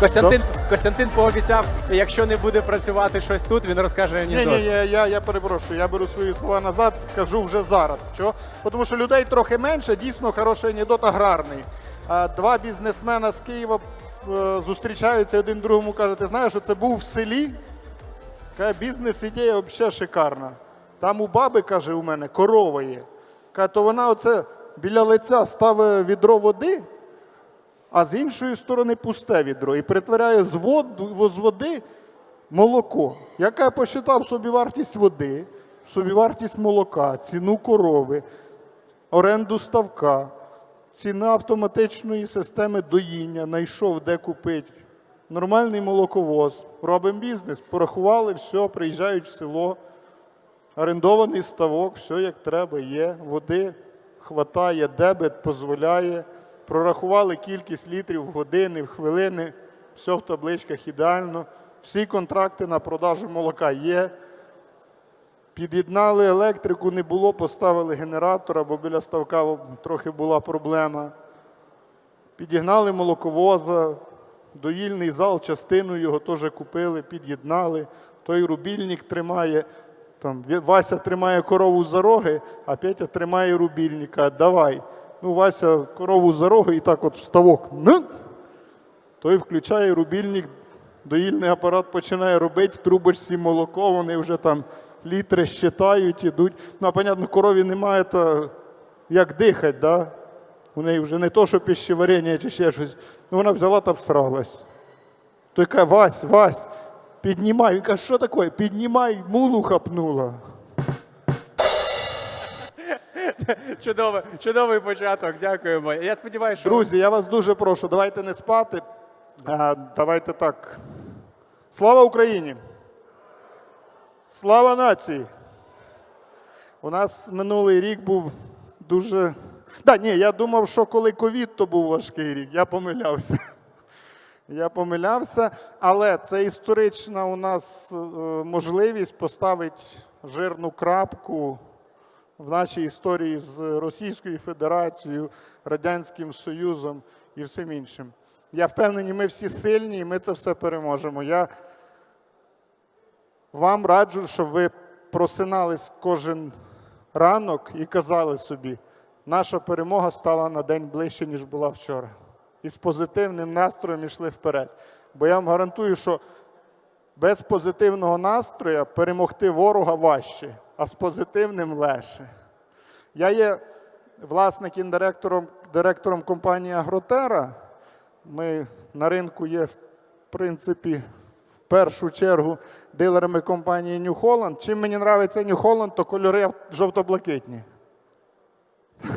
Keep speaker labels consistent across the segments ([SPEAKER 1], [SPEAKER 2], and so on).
[SPEAKER 1] Костянтин, Костянтин пообіцяв, якщо не буде працювати щось тут, він розкаже
[SPEAKER 2] Ні,
[SPEAKER 1] анекдот.
[SPEAKER 2] ні, я, я, я перепрошую, я беру свої слова назад, кажу вже зараз. Чого? Тому що людей трохи менше, дійсно хороший анекдот аграрний. Два бізнесмена з Києва е, зустрічаються один другому каже, ти знаєш, що це був в селі? Каже, бізнес-ідея взагалі шикарна. Там у баби, каже, у мене корова є. Каже, то вона оце біля лиця ставить відро води, а з іншої сторони пусте відро і перетворяє з, вод, з води молоко. Яка я посчитав собівартість води, собівартість молока, ціну корови, оренду ставка, ціна автоматичної системи доїння, знайшов де купити. Нормальний молоковоз. Робимо бізнес, порахували, все, приїжджають в село, орендований ставок, все як треба, є, води хватає, дебет дозволяє. Прорахували кількість літрів в години, в хвилини, все в табличках ідеально. Всі контракти на продажу молока є. Під'єднали електрику, не було, поставили генератора, бо біля ставка трохи була проблема. Підігнали молоковоза, доїльний зал, частину його теж купили, під'єднали. Той рубільник тримає. Там, Вася тримає корову за роги, а Петя тримає рубільника. Давай. Ну, Вася корову за роги і так от ставок. Той включає рубільник, доїльний апарат починає робити, в трубочці молоко, вони вже там літри щитають, ідуть. Ну, а понятно, корові немає, то як дихать, да? У неї вже не то, що пищеварення чи ще щось. Ну, вона взяла та всралась. Той каже, Вась, Вась, піднімай. Він каже, що таке? Піднімай, мулу хапнула.
[SPEAKER 1] Чудовий, чудовий початок. Дякуємо. Я сподіваюся, що
[SPEAKER 2] Друзі, я вас дуже прошу, давайте не спати. А, давайте так. Слава Україні! Слава нації! У нас минулий рік був дуже. Да, ні, я думав, що коли ковід, то був важкий рік. Я помилявся. Я помилявся, але це історична у нас е, можливість поставити жирну крапку в нашій історії з Російською Федерацією, Радянським Союзом і всім іншим. Я впевнений, ми всі сильні і ми це все переможемо. Я вам раджу, щоб ви просинались кожен ранок і казали собі, наша перемога стала на день ближче, ніж була вчора. І з позитивним настроєм йшли вперед. Бо я вам гарантую, що без позитивного настрою перемогти ворога важче, а з позитивним легше. Я є власником директором, директором компанії Агротера. Ми на ринку є, в принципі, в першу чергу дилерами компанії New Holland. Чим мені подобається New Holland, то кольори жовто-блакитні.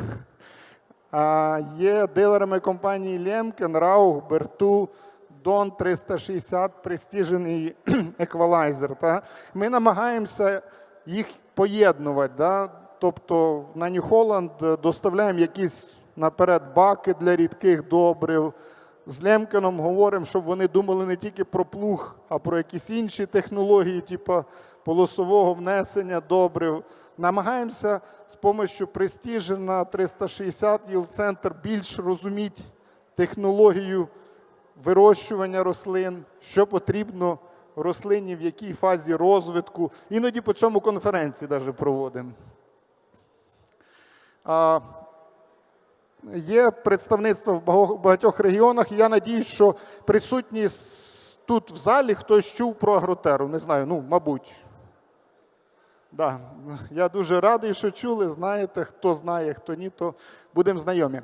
[SPEAKER 2] А є дилерами компанії Lemken, Rauch, Bertu, Don 360, престижений еквалайзер. Ми намагаємося їх поєднувати. Да? Тобто на New Holland доставляємо якісь наперед баки для рідких добрив. З Лемкеном говоримо, щоб вони думали не тільки про плуг, а про якісь інші технології, типу полосового внесення добрив. Намагаємося з допомогою Prestige 360 Yield-Center більш розуміти технологію вирощування рослин, що потрібно рослині, в якій фазі розвитку. Іноді по цьому конференції навіть проводимо. Є представництво в багатьох регіонах, і я надіюсь, що присутні тут в залі хтось чув про агротеру. Не знаю, ну, мабуть. Да. Я дуже радий, що чули. Знаєте, хто знає, хто ні, то будемо знайомі.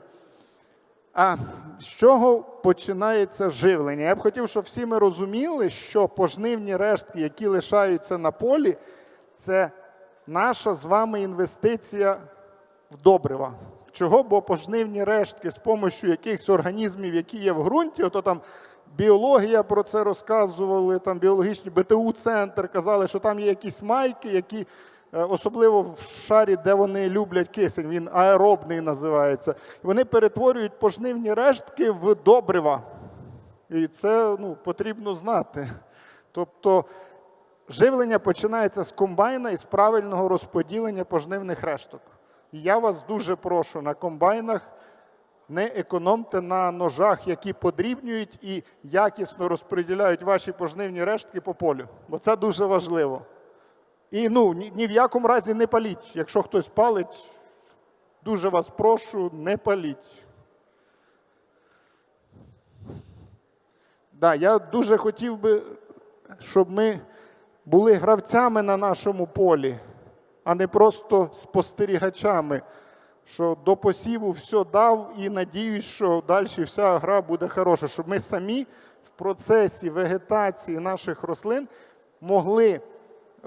[SPEAKER 2] А з чого починається живлення? Я б хотів, щоб всі ми розуміли, що пожнивні рештки, які лишаються на полі, це наша з вами інвестиція в добрива. Чого? Бо пожнивні рештки з допомогою якихось організмів, які є в ґрунті, ото там біологія про це розказували, там біологічний БТУ-центр казали, що там є якісь майки, які особливо в шарі, де вони люблять кисень, він аеробний називається. Вони перетворюють пожнивні рештки в добрива. І це ну, потрібно знати. Тобто живлення починається з комбайна і з правильного розподілення пожнивних решток. І я вас дуже прошу на комбайнах Не економте на ножах, які подрібнюють і якісно розподіляють ваші пожнивні рештки по полю. Бо це дуже важливо. І ну, ні, ні в якому разі не паліть. Якщо хтось палить, дуже вас прошу, не паліть. Да, я дуже хотів би, щоб ми були гравцями на нашому полі, а не просто спостерігачами, що до посіву все дав і надіюсь, що далі вся гра буде хороша, щоб ми самі в процесі вегетації наших рослин могли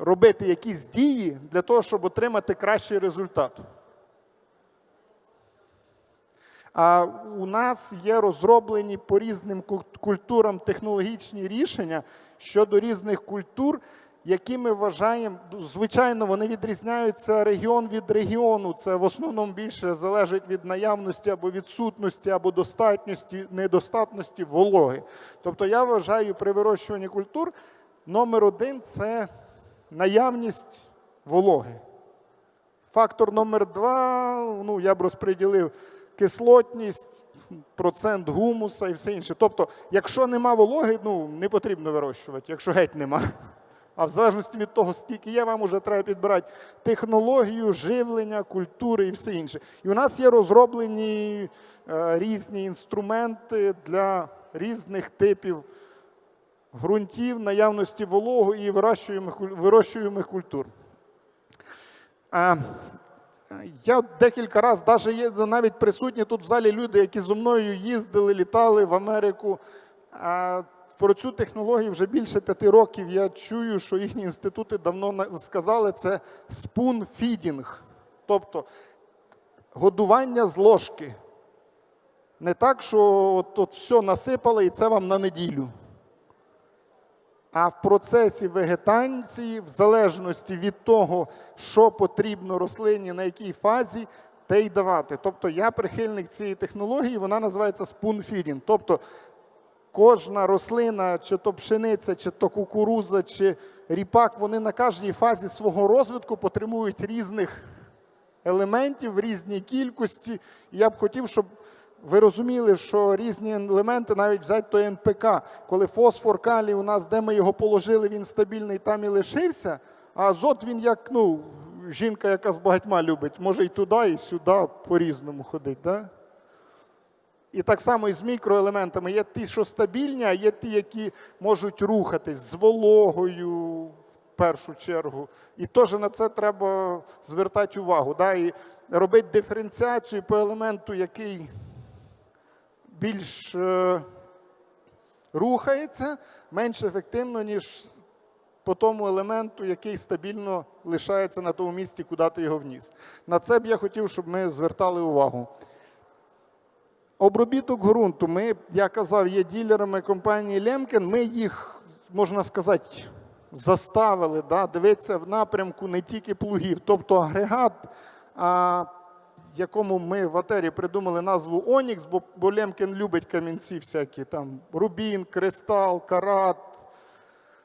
[SPEAKER 2] робити якісь дії для того, щоб отримати кращий результат. А у нас є розроблені по різним культурам технологічні рішення щодо різних культур, які ми вважаємо, звичайно, вони відрізняються регіон від регіону. Це в основному більше залежить від наявності або відсутності, або достатності, недостатності вологи. Тобто я вважаю при вирощуванні культур номер один це наявність вологи. Фактор номер два, ну, я б розподілив кислотність, процент гумуса і все інше. Тобто, якщо нема вологи, ну, не потрібно вирощувати, якщо геть нема. А в залежності від того, скільки є, вам вже треба підбирати технологію, живлення, культури і все інше. І у нас є розроблені е, різні інструменти для різних типів ґрунтів, наявності вологу і вирощуємих, культур. Я декілька разів, навіть навіть присутні тут в залі люди, які зі мною їздили, літали в Америку. Про цю технологію вже більше п'яти років я чую, що їхні інститути давно сказали, це feeding, тобто годування з ложки. Не так, що от все насипали і це вам на неділю. А в процесі вегетації, в залежності від того, що потрібно рослині, на якій фазі, те й давати. Тобто я прихильник цієї технології, вона називається feeding. Тобто кожна рослина, чи то пшениця, чи то кукуруза, чи ріпак, вони на кожній фазі свого розвитку потребують різних елементів різній кількості. І я б хотів, щоб ви розуміли, що різні елементи, навіть взяти той НПК, коли фосфор, калій у нас, де ми його положили, він стабільний там і лишився, а азот він як ну, жінка, яка з багатьма любить, може і туди, і сюди по-різному ходить. Да? І так само і з мікроелементами. Є ті, що стабільні, а є ті, які можуть рухатись з вологою в першу чергу. І теж на це треба звертати увагу. Да? І робити диференціацію по елементу, який більш е, рухається, менш ефективно, ніж по тому елементу, який стабільно лишається на тому місці, куди ти його вніс. На це б я хотів, щоб ми звертали увагу. Обробіток ґрунту. Ми, я казав, є ділерами компанії Лемкен. Ми їх, можна сказати, заставили да, дивитися в напрямку не тільки плугів, тобто агрегат, а, якому ми в атері придумали назву Онікс, бо, бо Лемкен любить камінці всякі, там Рубін, Кристал, Карат.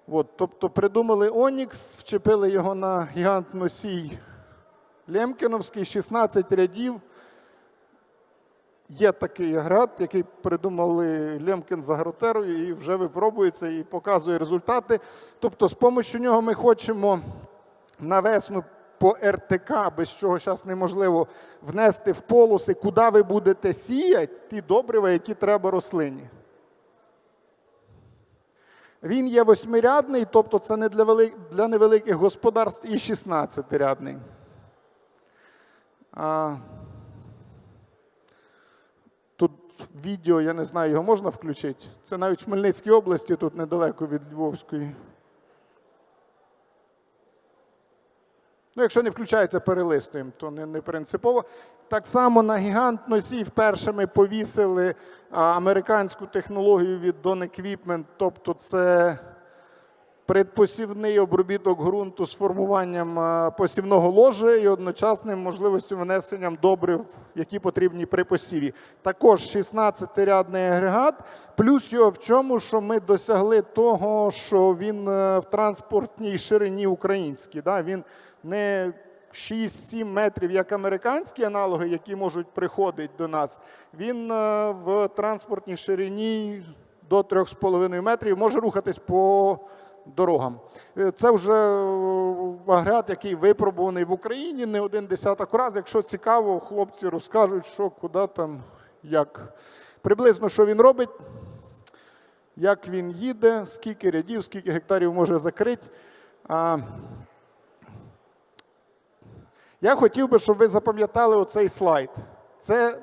[SPEAKER 2] От, тобто придумали Онікс, вчепили його на гігант носій Лемкіновський, 16 рядів. Є такий агрегат, який придумали Лемкін з агротерою і вже випробується і показує результати. Тобто, з допомогою нього ми хочемо на весну по РТК, без чого зараз неможливо внести в полоси, куди ви будете сіяти ті добрива, які треба рослині. Він є восьмирядний, тобто це не для, вели... для невеликих господарств і 16-рядний. А... Тут відео, я не знаю, його можна включити. Це навіть в Хмельницькій області, тут недалеко від Львовської. Ну, якщо не включається, перелистуємо, то не, не принципово. Так само на гігант носій вперше ми повісили американську технологію від Don Equipment, тобто це предпосівний обробіток ґрунту з формуванням посівного ложа і одночасним можливістю внесенням добрив, які потрібні при посіві. Також 16-рядний агрегат. Плюс його в чому, що ми досягли того, що він е, в транспортній ширині українській. Да? Він не 6-7 метрів, як американські аналоги, які можуть приходити до нас, він е, в транспортній ширині до 3,5 метрів може рухатись по дорогам. Е, Це вже е, агрегат, який випробуваний в Україні не один десяток разів. Якщо цікаво, хлопці розкажуть, що куди там, як. Приблизно що він робить, як він їде, скільки рядів, скільки гектарів може закрити. Я хотів би, щоб ви запам'ятали оцей слайд. Це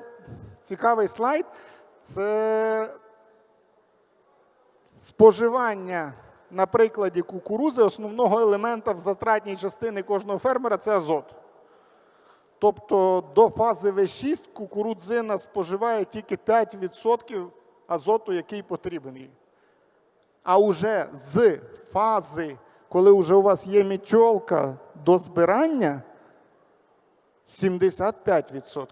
[SPEAKER 2] цікавий слайд. Це споживання на прикладі кукурузи основного елемента в затратній частини кожного фермера це азот. Тобто до фази В6 кукурудзина споживає тільки 5% азоту, який потрібен їй. А вже з фази, коли вже у вас є мітьолка до збирання, 75%.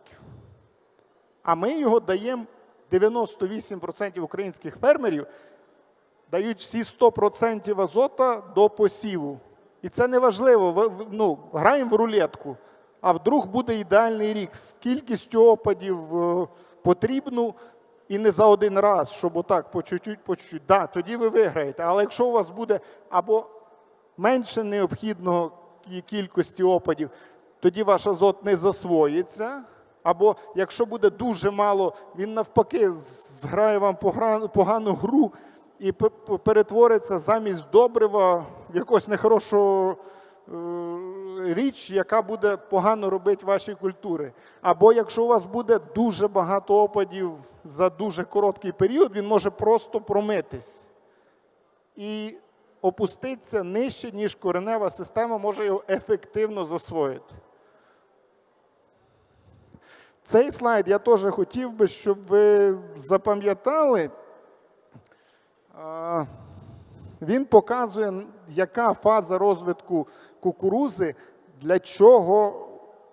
[SPEAKER 2] А ми його даємо 98% українських фермерів дають всі 100% азота до посіву. І це не важливо. Ну, граємо в рулетку. А вдруг буде ідеальний рік з кількістю опадів е, потрібну і не за один раз, щоб отак по чуть-чуть, по чуть-чуть. Да, тоді ви виграєте. Але якщо у вас буде або менше необхідного кількості опадів, тоді ваш азот не засвоїться. Або якщо буде дуже мало, він навпаки зграє вам погану гру і перетвориться замість добрива в якусь нехорошу е, річ, яка буде погано робити ваші культури. Або якщо у вас буде дуже багато опадів за дуже короткий період, він може просто промитись і опуститися нижче, ніж коренева система може його ефективно засвоїти. Цей слайд я теж хотів би, щоб ви запам'ятали. Він показує, яка фаза розвитку кукурузи для чого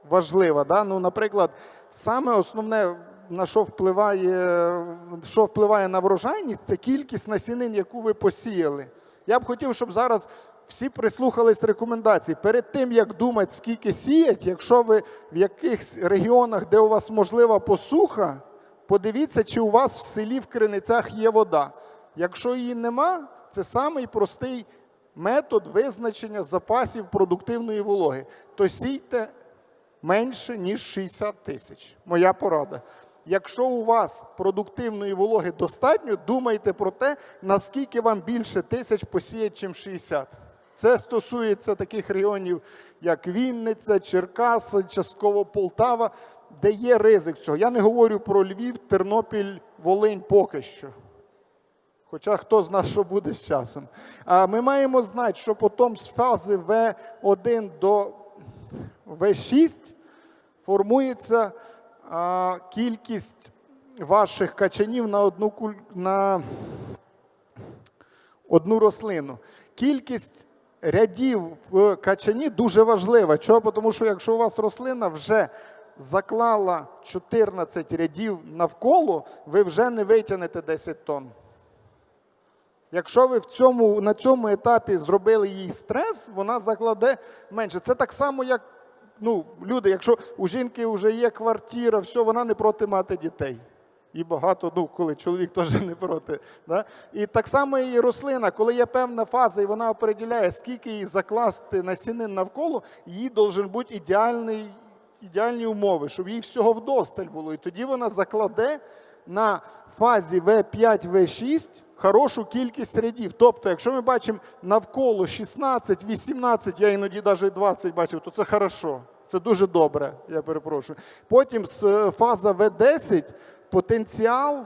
[SPEAKER 2] важлива. Да? Ну, наприклад, саме основне, на що впливає, що впливає на врожайність, це кількість насінин, яку ви посіяли. Я б хотів, щоб зараз всі прислухались рекомендацій. Перед тим, як думати, скільки сіять, якщо ви в якихось регіонах, де у вас можлива посуха, подивіться, чи у вас в селі в криницях є вода. Якщо її нема, це самий простий метод визначення запасів продуктивної вологи. То сійте менше, ніж 60 тисяч. Моя порада. Якщо у вас продуктивної вологи достатньо, думайте про те, наскільки вам більше тисяч посіять, чим 60. Це стосується таких регіонів, як Вінниця, Черкаси, частково Полтава, де є ризик цього. Я не говорю про Львів, Тернопіль, Волинь поки що. Хоча хто знає, що буде з часом. А ми маємо знати, що потім з фази В1 до В6 формується а, кількість ваших качанів на одну, на одну рослину. Кількість рядів в качані дуже важлива. Чого? Тому що якщо у вас рослина вже заклала 14 рядів навколо, ви вже не витягнете 10 тонн. Якщо ви в цьому, на цьому етапі зробили їй стрес, вона закладе менше. Це так само, як ну, люди, якщо у жінки вже є квартира, все, вона не проти мати дітей. І багато, ну, коли чоловік теж не проти. Да? І так само і рослина, коли є певна фаза, і вона определяє, скільки їй закласти насінин навколо, їй должен бути ідеальний, ідеальні умови, щоб їй всього вдосталь було. І тоді вона закладе на фазі В5, В6 хорошу кількість рядів. Тобто, якщо ми бачимо навколо 16, 18, я іноді навіть 20 бачив, то це хорошо. Це дуже добре, я перепрошую. Потім з е, фаза В10 потенціал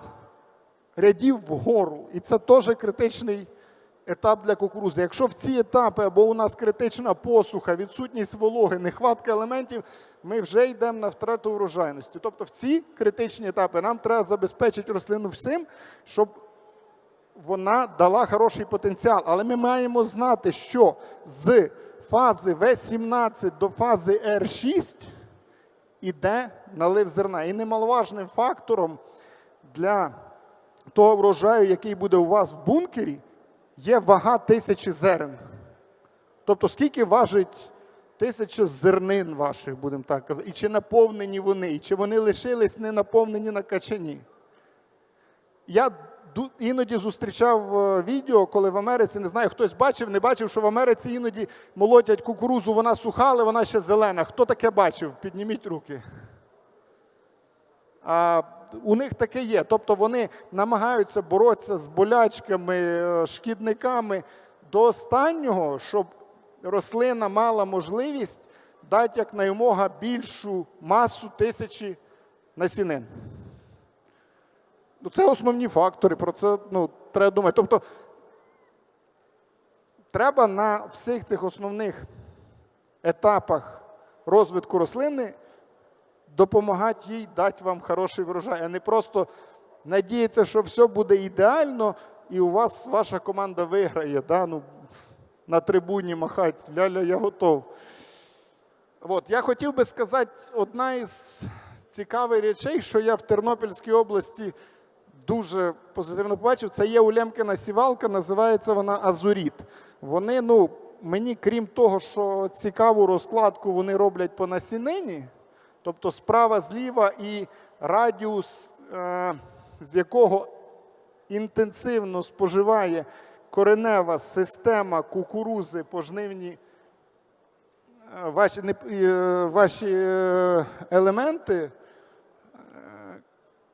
[SPEAKER 2] рядів вгору. І це теж критичний етап для кукурузи. Якщо в ці етапи або у нас критична посуха, відсутність вологи, нехватка елементів, ми вже йдемо на втрату врожайності. Тобто в ці критичні етапи нам треба забезпечити рослину всім, щоб вона дала хороший потенціал. Але ми маємо знати, що з фази В17 до фази Р6 іде налив зерна. І немаловажним фактором для того врожаю, який буде у вас в бункері, є вага тисячі зерен. Тобто, скільки важить тисяча зернин ваших, будемо так казати. І чи наповнені вони, і чи вони лишились не наповнені на качані. Я іноді зустрічав е, відео, коли в Америці, не знаю, хтось бачив, не бачив, що в Америці іноді молотять кукурузу, вона суха, але вона ще зелена. Хто таке бачив? Підніміть руки. А у них таке є. Тобто вони намагаються боротися з болячками, е, шкідниками до останнього, щоб рослина мала можливість дати якнаймога більшу масу тисячі насінин. Ну, це основні фактори, про це ну, треба думати. Тобто треба на всіх цих основних етапах розвитку рослини допомагати їй дати вам хороший врожай, а не просто надіятися, що все буде ідеально, і у вас ваша команда виграє. Да? Ну, на трибуні махать, ля-ля, я готов. От, я хотів би сказати, одна із цікавих речей, що я в Тернопільській області дуже позитивно побачив, це є у Лемкіна сівалка, називається вона Азуріт. Вони, ну, мені, крім того, що цікаву розкладку вони роблять по насінині, тобто справа зліва і радіус, е, з якого інтенсивно споживає коренева система кукурузи пожнивні е, ваші, е, ваші е, елементи.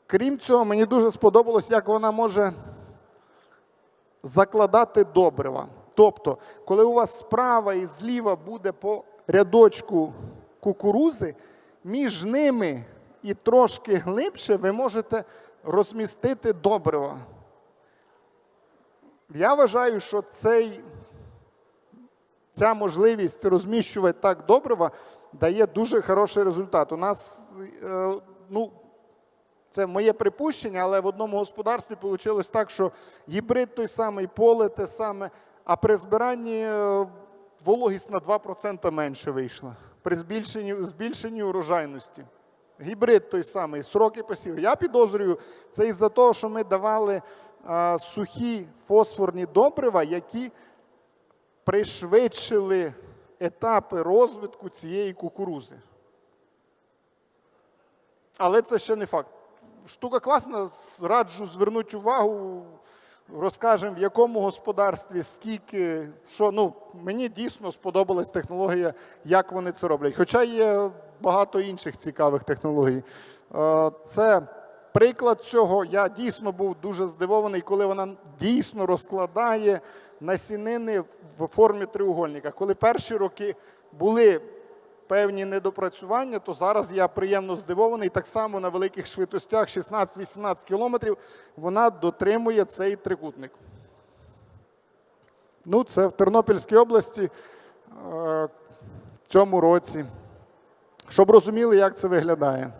[SPEAKER 2] Крім цього, мені дуже сподобалось, як вона може закладати добрива. Тобто, коли у вас справа і зліва буде по рядочку кукурузи, між ними і трошки глибше ви можете розмістити добрива. Я вважаю, що цей, ця можливість розміщувати так добрива дає дуже хороший результат. У нас, е, ну, це моє припущення, але в одному господарстві вийшло так, що гібрид той самий, поле те саме, а при збиранні е, вологість на 2% менше вийшла. При збільшенні, збільшенні урожайності. Гібрид той самий, сроки посіву. Я підозрюю, це із-за того, що ми давали а, сухі фосфорні добрива, які пришвидшили етапи розвитку цієї кукурузи. Але це ще не факт. Штука класна, раджу звернути увагу, розкажемо, в якому господарстві, скільки, що ну, мені дійсно сподобалась технологія, як вони це роблять. Хоча є багато інших цікавих технологій. Е, Це приклад цього. Я дійсно був дуже здивований, коли вона дійсно розкладає насінини в формі треугольника. Коли перші роки були певні недопрацювання, то зараз я приємно здивований. Так само на великих швидкостях 16-18 кілометрів вона дотримує цей трикутник. Ну, це в Тернопільській області е, в цьому році. Щоб розуміли, як це виглядає.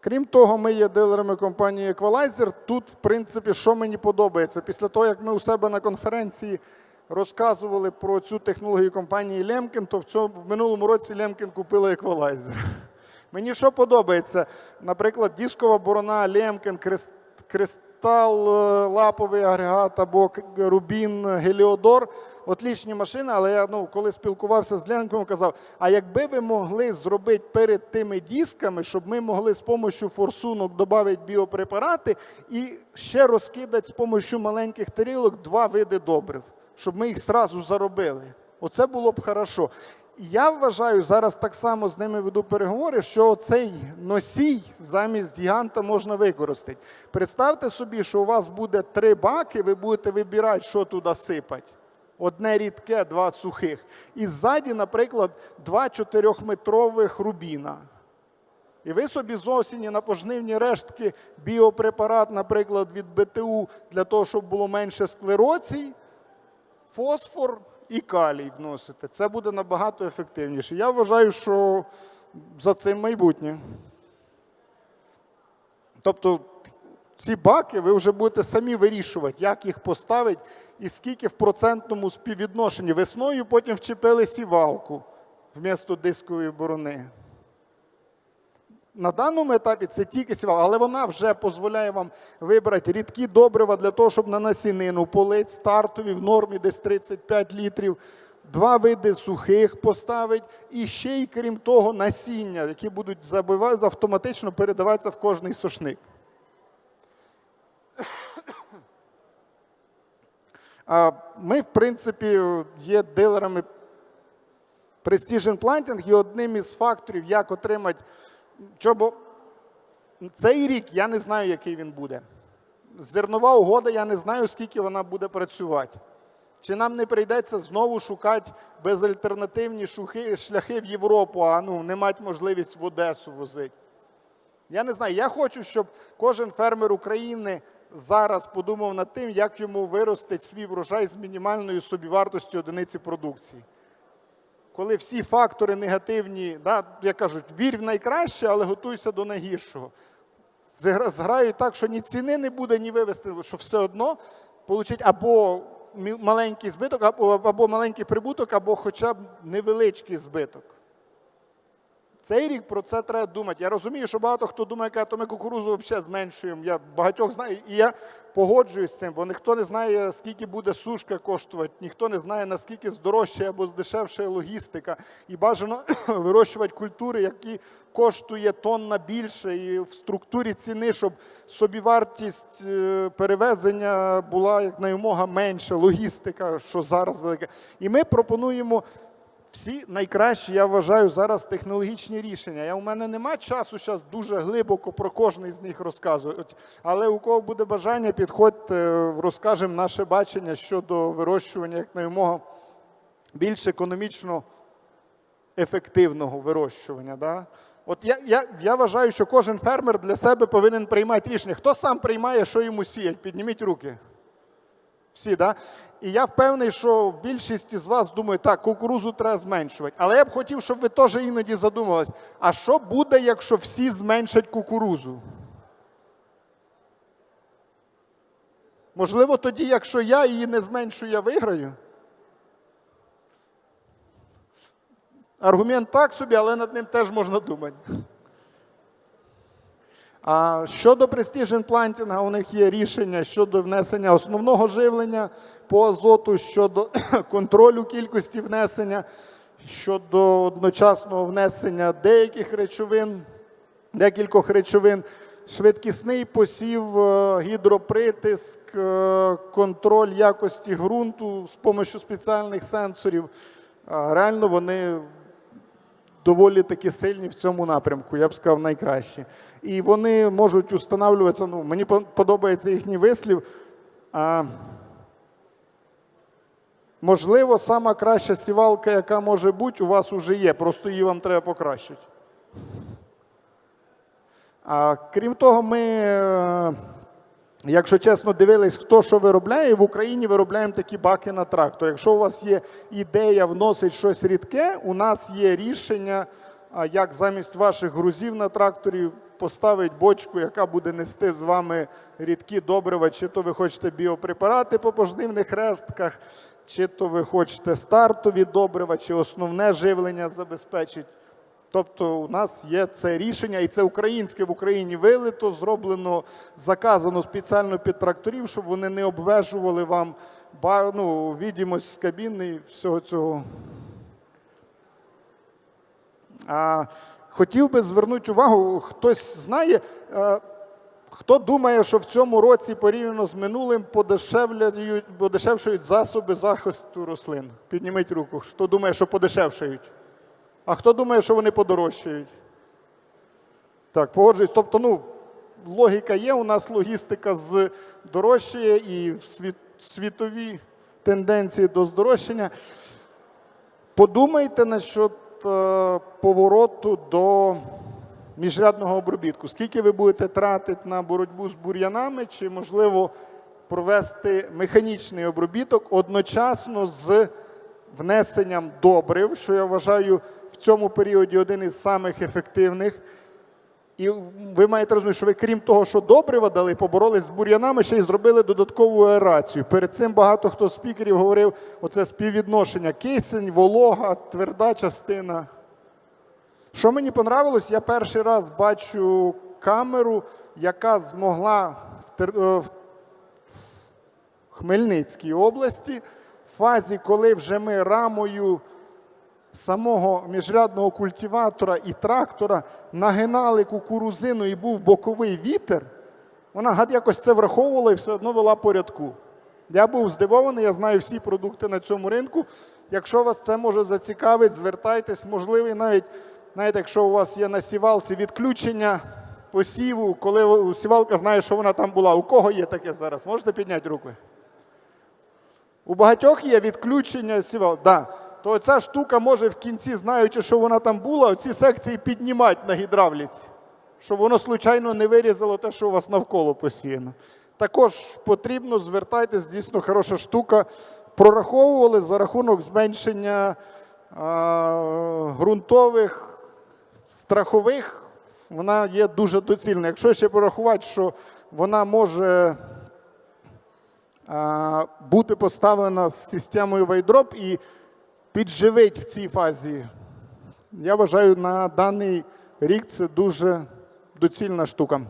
[SPEAKER 2] Крім того, ми є дилерами компанії Equalizer. Тут, в принципі, що мені подобається, після того, як ми у себе на конференції розказували про цю технологію компанії Лемкін, то в, цьому, в минулому році Лемкін купила Equalizer. Мені що подобається? Наприклад, дискова борона Лемкін, Крис- Кристал, е, лаповий агрегат або Рубін Геліодор. Отлічні машини, але я ну, коли спілкувався з Ленком, казав: а якби ви могли зробити перед тими дисками, щоб ми могли з допомогою форсунок додати біопрепарати і ще розкидати з допомогою маленьких тарілок два види добрив, щоб ми їх зразу заробили. Оце було б хорошо. І Я вважаю, зараз так само з ними веду переговори, що цей носій замість гіганта можна використати. Представте собі, що у вас буде три баки, ви будете вибирати, що туди сипати. Одне рідке, два сухих. І ззаді, наприклад, два чотирьохметрових рубіна. І ви собі з осені на пожнивні рештки біопрепарат, наприклад, від БТУ, для того, щоб було менше склероцій, фосфор і калій вносите. Це буде набагато ефективніше. Я вважаю, що за цим майбутнє. Тобто ці баки ви вже будете самі вирішувати, як їх поставити і скільки в процентному співвідношенні. Весною потім вчепили сівалку вмісто дискової борони. На даному етапі це тільки сівалка, але вона вже дозволяє вам вибрати рідкі добрива для того, щоб на насінину полить стартові в нормі десь 35 літрів. два види сухих поставить, і ще й крім того, насіння, які будуть забивати, автоматично передаватися в кожний сошник. Ми, в принципі, є дилерами Precision Planting і одним із факторів, як отримати. Що, цей рік я не знаю, який він буде. Зернова угода, я не знаю, скільки вона буде працювати. Чи нам не прийдеться знову шукати безальтернативні шухи, шляхи в Європу, а ну, не мати можливість в Одесу возити. Я не знаю, я хочу, щоб кожен фермер України зараз подумав над тим, як йому виростить свій врожай з мінімальною собівартостю одиниці продукції. Коли всі фактори негативні, да, як кажуть, вір в найкраще, але готуйся до найгіршого. зграю так, що ні ціни не буде, ні вивести, що все одно получить або маленький збиток, або, або маленький прибуток, або хоча б невеличкий збиток. Цей рік про це треба думати. Я розумію, що багато хто думає, каже, то ми кукурузу взагалі зменшуємо. Я багатьох знаю, і я погоджуюсь з цим, бо ніхто не знає, скільки буде сушка коштувати, ніхто не знає, наскільки здорожчає або здешевшає логістика. І бажано вирощувати культури, які коштує тонна більше, і в структурі ціни, щоб собівартість е, перевезення була якнаймога менша, логістика, що зараз велика. І ми пропонуємо всі найкращі, я вважаю, зараз технологічні рішення. Я, у мене нема часу зараз дуже глибоко про кожний з них розказувати. Але у кого буде бажання, підходьте, розкажемо наше бачення щодо вирощування якнаймога більш економічно ефективного вирощування. Да? От я, я, я вважаю, що кожен фермер для себе повинен приймати рішення. Хто сам приймає, що йому сіять? Підніміть руки. Всі, да? І я впевнений, що більшість із вас думає, так, кукурузу треба зменшувати. Але я б хотів, щоб ви теж іноді задумались, а що буде, якщо всі зменшать кукурузу? Можливо, тоді, якщо я її не зменшую, я виграю? Аргумент так собі, але над ним теж можна думати. Щодо Precision Planting, у них є рішення щодо внесення основного живлення по азоту, щодо контролю кількості внесення, щодо одночасного внесення деяких речовин, декількох речовин, швидкісний посів, е, гідропритиск, е, контроль якості ґрунту з допомогою спеціальних сенсорів. Реально вони доволі таки сильні в цьому напрямку, я б сказав, найкращі. І вони можуть установлюватися. Ну, мені подобається їхній вислів. А, можливо, сама краща сівалка, яка може бути, у вас вже є, просто її вам треба покращити. А, крім того, ми, е, якщо чесно, дивились, хто що виробляє, в Україні виробляємо такі баки на трактор. Якщо у вас є ідея вносити щось рідке, у нас є рішення, як замість ваших грузів на тракторі поставити бочку, яка буде нести з вами рідкі добрива, чи то ви хочете біопрепарати по пожнивних рештках, чи то ви хочете стартові добрива, чи основне живлення забезпечить. Тобто у нас є це рішення, і це українське в Україні вилито, зроблено, заказано спеціально під тракторів, щоб вони не обвежували вам ну, відомість з кабіни і всього цього. А, хотів би звернути увагу, хтось знає, е, хто думає, що в цьому році порівняно з минулим подешевшують засоби захисту рослин. Підніміть руку. Хто думає, що подешевшають? А хто думає, що вони подорожчають? Так, погоджуюсь. Тобто, ну, логіка є, у нас логістика з дорожчає і світові тенденції до здорожчання. Подумайте насчет е, повороту до міжрядного обробітку. Скільки ви будете тратити на боротьбу з бур'янами, чи можливо провести механічний обробіток одночасно з внесенням добрив, що я вважаю в цьому періоді один із самих ефективних. І ви маєте розуміти, що ви, крім того, що добрива дали, поборолись з бур'янами, ще й зробили додаткову аерацію. Перед цим багато хто з спікерів говорив, оце співвідношення кисень, волога, тверда частина. Що мені понравилось, я перший раз бачу камеру, яка змогла в, е, в Хмельницькій області фазі, коли вже ми рамою самого міжрядного культиватора і трактора нагинали кукурузину і був боковий вітер, вона гад якось це враховувала і все одно вела по рядку. Я був здивований, я знаю всі продукти на цьому ринку. Якщо вас це може зацікавить, звертайтесь, можливий навіть, знаєте, якщо у вас є на сівалці відключення посіву, коли сівалка знає, що вона там була. У кого є таке зараз? Можете підняти руку? У багатьох є відключення сівал. Да. То ця штука може в кінці, знаючи, що вона там була, оці секції піднімати на гідравліці, щоб воно случайно не вирізало те, що у вас навколо посіяно. Також потрібно звертайтесь, дійсно хороша штука. Прораховували за рахунок зменшення а, ґрунтових, страхових, вона є дуже доцільна. Якщо ще порахувати, що вона може а, бути поставлена з системою Вайдроп і підживить в цій фазі. Я вважаю, на даний рік це дуже доцільна штука.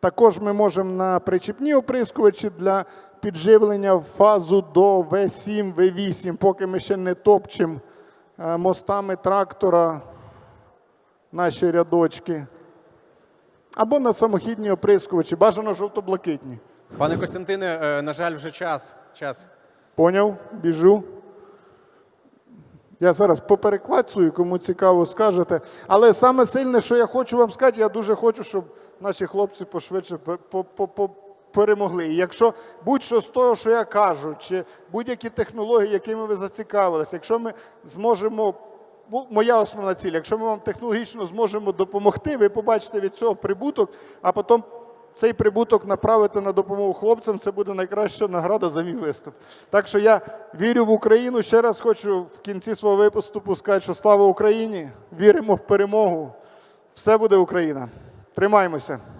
[SPEAKER 2] Також ми можемо на причіпні оприскувачі для підживлення в фазу до В7, В8, поки ми ще не топчемо е, мостами трактора наші рядочки. Або на самохідні оприскувачі, бажано жовто-блакитні.
[SPEAKER 1] Пане Костянтине, е, на жаль, вже час. час.
[SPEAKER 2] Поняв, біжу. Я зараз попереклацую, кому цікаво скажете. Але саме сильне, що я хочу вам сказати, я дуже хочу, щоб наші хлопці пошвидше пе- по- по- по- перемогли. І якщо будь-що з того, що я кажу, чи будь-які технології, якими ви зацікавилися, якщо ми зможемо. ну, Моя основна ціль, якщо ми вам технологічно зможемо допомогти, ви побачите від цього прибуток, а потім цей прибуток направити на допомогу хлопцям, це буде найкраща награда за мій виступ. Так що я вірю в Україну. Ще раз хочу в кінці свого виступу сказати, що слава Україні! Віримо в перемогу. Все буде Україна. Тримаймося.